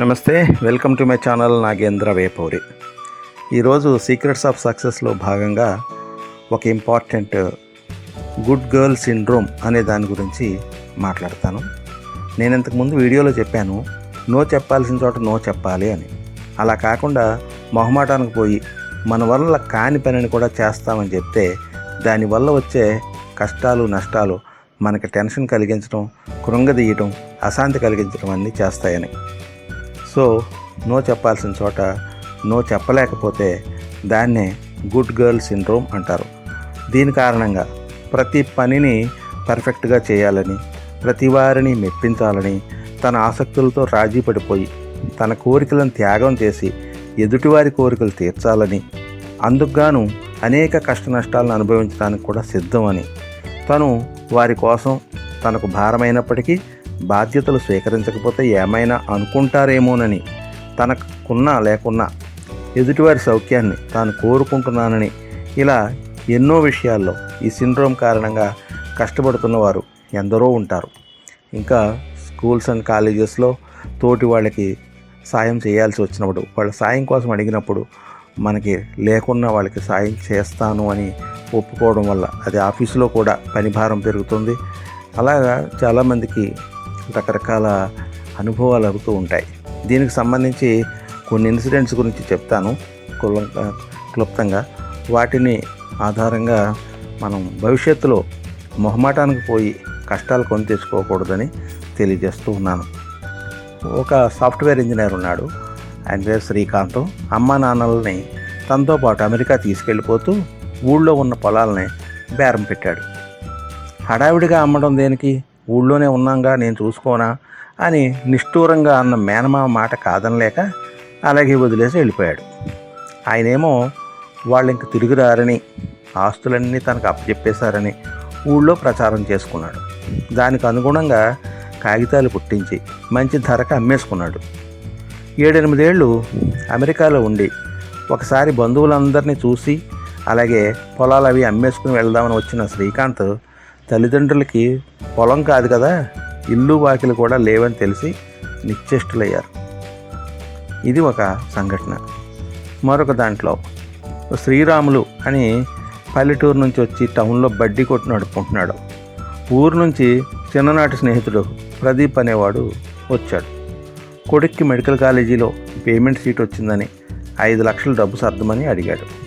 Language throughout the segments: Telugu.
నమస్తే welcome to my channel Nagendra Vepauri. ఈరోజు సీక్రెట్స్ ఆఫ్ సక్సెస్లో భాగంగా ఒక ఇంపార్టెంట్ గుడ్ గర్ల్ సిండ్రోమ్ అనే దాని గురించి మాట్లాడతాను. నేను ఇంతకుముందు వీడియోలో చెప్పాను నో చెప్పాల్సిన చోట నో చెప్పాలి అని. అలా కాకుండా మొహమాటానికి పోయి మన వల్ల కాని పనిని కూడా చేస్తామని చెప్తే దానివల్ల వచ్చే కష్టాలు నష్టాలు మనకి టెన్షన్ కలిగించడం కృంగదీయటం అశాంతి కలిగించడం అన్నీ చేస్తాయని. సో నో చెప్పాల్సిన చోట నో చెప్పలేకపోతే దాన్నే గుడ్ గర్ల్ సిండ్రోమ్ అంటారు. దీని కారణంగా ప్రతి పనిని పర్ఫెక్ట్గా చేయాలని ప్రతి వారిని మెప్పించాలని తన ఆసక్తులతో రాజీ పడిపోయి తన కోరికలను త్యాగం చేసి ఎదుటివారి కోరికలు తీర్చాలని అందుకుగాను అనేక కష్ట నష్టాలను అనుభవించడానికి కూడా సిద్ధమని తను వారి కోసం తనకు భారమైనప్పటికీ బాధ్యతలు స్వీకరించకపోతే ఏమైనా అనుకుంటారేమోనని తనకున్నా లేకున్నా ఎదుటివారి సౌఖ్యాన్ని తాను కోరుకుంటున్నానని ఇలా ఎన్నో విషయాల్లో ఈ సిండ్రోమ్ కారణంగా కష్టపడుతున్న వారు ఎందరో ఉంటారు. ఇంకా స్కూల్స్ అండ్ కాలేజెస్లో తోటి వాళ్ళకి సాయం చేయాల్సి వచ్చినప్పుడు వాళ్ళ సాయం కోసం అడిగినప్పుడు మనకి లేకున్నా వాళ్ళకి సాయం చేస్తాను అని ఒప్పుకోవడం వల్ల అది ఆఫీసులో కూడా పని భారం పెరుగుతుంది. అలాగా చాలామందికి రకరకాల అనుభవాలు అవుతూ ఉంటాయి. దీనికి సంబంధించి కొన్ని ఇన్సిడెంట్స్ గురించి చెప్తాను. కుల క్లుప్తంగా. వాటిని ఆధారంగా మనం భవిష్యత్తులో మొహమాటానికి పోయి కష్టాలు కొని తెచ్చుకోకూడదని తెలియజేస్తూ ఉన్నాను. ఒక సాఫ్ట్వేర్ ఇంజనీర్ ఉన్నాడు. ఆయన పేరు శ్రీకాంత్. అమ్మ నాన్నలని తనతో పాటు అమెరికా తీసుకెళ్ళిపోతూ ఊళ్ళో ఉన్న పొలాలని బేరం పెట్టాడు. హడావిడిగా అమ్మడం దేనికి? ఊళ్ళోనే ఉన్నాంగా నేను చూసుకోనా అని నిష్ఠూరంగా అన్న మేనమామ మాట కాదనలేక అలాగే వదిలేసి వెళ్ళిపోయాడు. ఆయనేమో వాళ్ళు ఇంక తిరిగి రారని ఆస్తులన్నీ తనకు అప్పచెప్పేశారని ఊళ్ళో ప్రచారం చేసుకున్నాడు. దానికి అనుగుణంగా కాగితాలు పుట్టించి మంచి ధరకు అమ్మేసుకున్నాడు. ఏడెనిమిదేళ్ళు అమెరికాలో ఉండి ఒకసారి బంధువులందరినీ చూసి అలాగే పొలాలు అవి అమ్మేసుకుని వెళ్దామని వచ్చిన శ్రీకాంత్ తల్లిదండ్రులకి పొలం కాదు కదా ఇల్లు వాకిలు కూడా లేవని తెలిసి నిశ్చేష్టులయ్యారు. ఇది ఒక సంఘటన. మరొక దాంట్లో శ్రీరాములు అని పల్లెటూరు నుంచి వచ్చి టౌన్లో బడ్డీ కొట్టు నడుపుకుంటున్నాడు. ఊరు నుంచి చిన్ననాటి స్నేహితుడు ప్రదీప్ అనేవాడు వచ్చాడు. కొడుక్కి మెడికల్ కాలేజీలో పేమెంట్ సీట్ వచ్చిందని ఐదు లక్షల డబ్బు సర్దమని అడిగాడు.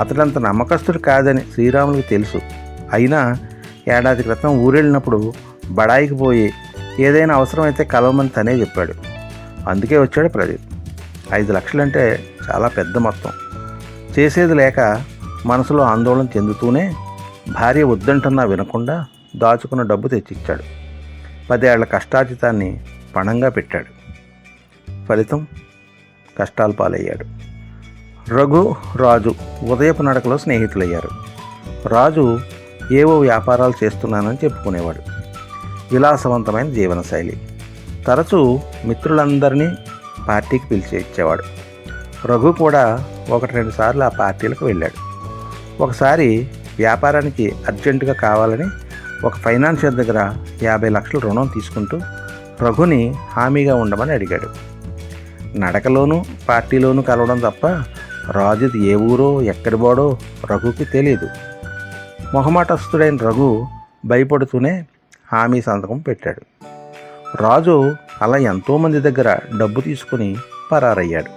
అతడంత నమ్మకస్తుడు కాదని శ్రీరాములకు తెలుసు. అయినా ఏడాది క్రితం ఊరెళ్ళినప్పుడు బడాయికి పోయి ఏదైనా అవసరమైతే కలవమని తనే చెప్పాడు. అందుకే వచ్చాడు ప్రదీప్. ఐదు లక్షలంటే చాలా పెద్ద మొత్తం. చేసేది లేక మనసులో ఆందోళన చెందుతూనే భార్య వద్దంటున్నా వినకుండా దాచుకున్న డబ్బు తెచ్చిచ్చాడు. పదేళ్ళ కష్టార్జితాన్ని పణంగా పెట్టాడు. ఫలితం కష్టాలు పాలయ్యాడు. రఘు రాజు ఉదయపు నడకలో స్నేహితులయ్యారు. రాజు ఏవో వ్యాపారాలు చేస్తున్నానని చెప్పుకునేవాడు. విలాసవంతమైన జీవనశైలి. తరచూ మిత్రులందరినీ పార్టీకి పిలిచి ఇచ్చేవాడు. రఘు కూడా ఒకటి రెండు సార్లు ఆ పార్టీలకు వెళ్ళాడు. ఒకసారి వ్యాపారానికి అర్జెంటుగా కావాలని ఒక ఫైనాన్షియర్ దగ్గర యాభై లక్షల రుణం తీసుకుంటూ రఘుని హామీగా ఉండమని అడిగాడు. నడకలోనూ పార్టీలోనూ కలవడం తప్ప రాజుది ఏ ఊరో ఎక్కడి బోడో రఘుకి తెలియదు మొహమాటస్థుడైన రఘు భయపడుతూనే హామీ సంతకం పెట్టాడు. రాజు అలా ఎంతోమంది దగ్గర డబ్బు తీసుకుని పరారయ్యాడు.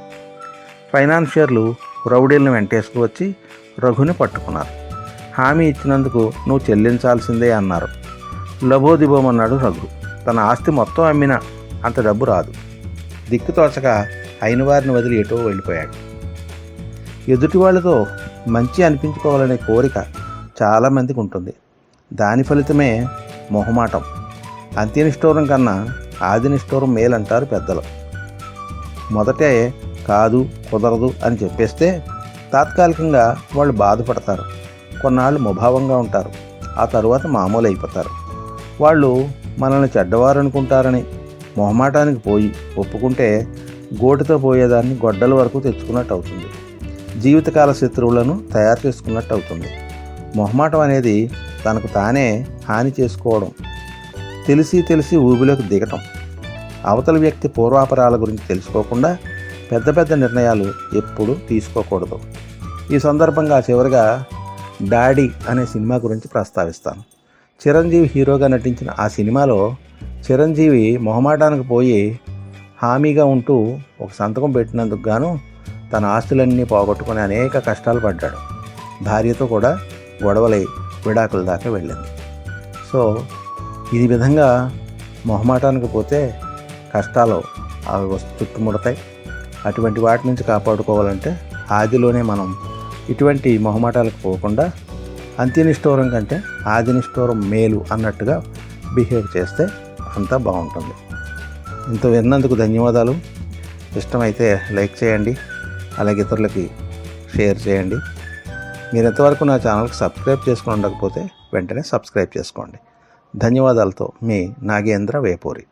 ఫైనాన్షియర్లు రౌడీలను వెంటేసుకు వచ్చి రఘుని పట్టుకున్నారు. హామీ ఇచ్చినందుకు నువ్వు చెల్లించాల్సిందే అన్నారు. లబోదిబోమన్నాడు రఘు. తన ఆస్తి మొత్తం అమ్మినా అంత డబ్బు రాదు. దిక్కుతోచక అయిన వారిని వదిలి ఎటో వెళ్ళిపోయాడు. ఎదుటి వాళ్ళతో మంచి అనిపించుకోవాలనే కోరిక చాలామందికి ఉంటుంది. దాని ఫలితమే మొహమాటం. అంత్యనిష్ఠూరం కన్నా ఆదినిష్ఠూరం మేలంటారు పెద్దలు. మొదటే కాదు కుదరదు అని చెప్పేస్తే తాత్కాలికంగా వాళ్ళు బాధపడతారు. కొన్నాళ్ళు ముభావంగా ఉంటారు. ఆ తరువాత మామూలు అయిపోతారు వాళ్ళు మనల్ని చెడ్డవారు అనుకుంటారని మొహమాటానికి పోయి ఒప్పుకుంటే గోటితో పోయేదాన్ని గొడ్డల వరకు తెచ్చుకున్నట్టు అవుతుంది జీవితకాల శత్రువులను తయారు చేసుకున్నట్టు అవుతుంది మొహమాటం అనేది తనకు తానే హాని చేసుకోవడం తెలిసి తెలిసి ఊబిలోకి దిగటం. అవతల వ్యక్తి పూర్వాపరాల గురించి తెలుసుకోకుండా పెద్ద పెద్ద నిర్ణయాలు ఎప్పుడూ తీసుకోకూడదు. ఈ సందర్భంగా చివరిగా డాడీ అనే సినిమా గురించి ప్రస్తావిస్తాను. చిరంజీవి హీరోగా నటించిన ఆ సినిమాలో చిరంజీవి మొహమాటానికి పోయి హామీగా ఉంటూ ఒక సంతకం పెట్టినందుకు గాను తన ఆస్తులన్నీ పోగొట్టుకుని అనేక కష్టాలు పడ్డాడు. భార్యతో కూడా గొడవలై విడాకుల దాకా వెళ్ళింది. సో ఈ విధంగా మొహమాటానికి పోతే కష్టాలు అవి వస్తు- చుట్టుముడతాయి. అటువంటి వాటి నుంచి కాపాడుకోవాలంటే ఆదిలోనే మనం ఇటువంటి మొహమాటాలకు పోకుండా అంత్యనిష్ఠూరం కంటే ఆదినిష్ఠూరం మేలు అన్నట్టుగా బిహేవ్ చేస్తే అంతా బాగుంటుంది. ఇంత విన్నందుకు ధన్యవాదాలు. ఇష్టమైతే లైక్ చేయండి. అలాగే ఇతరులకి షేర్ చేయండి. మీరు ఎంతవరకు నా ఛానల్కి సబ్స్క్రైబ్ చేసుకుని ఉండకపోతే వెంటనే సబ్స్క్రైబ్ చేసుకోండి. ధన్యవాదాలతో మీ నాగేంద్ర వేపూరి.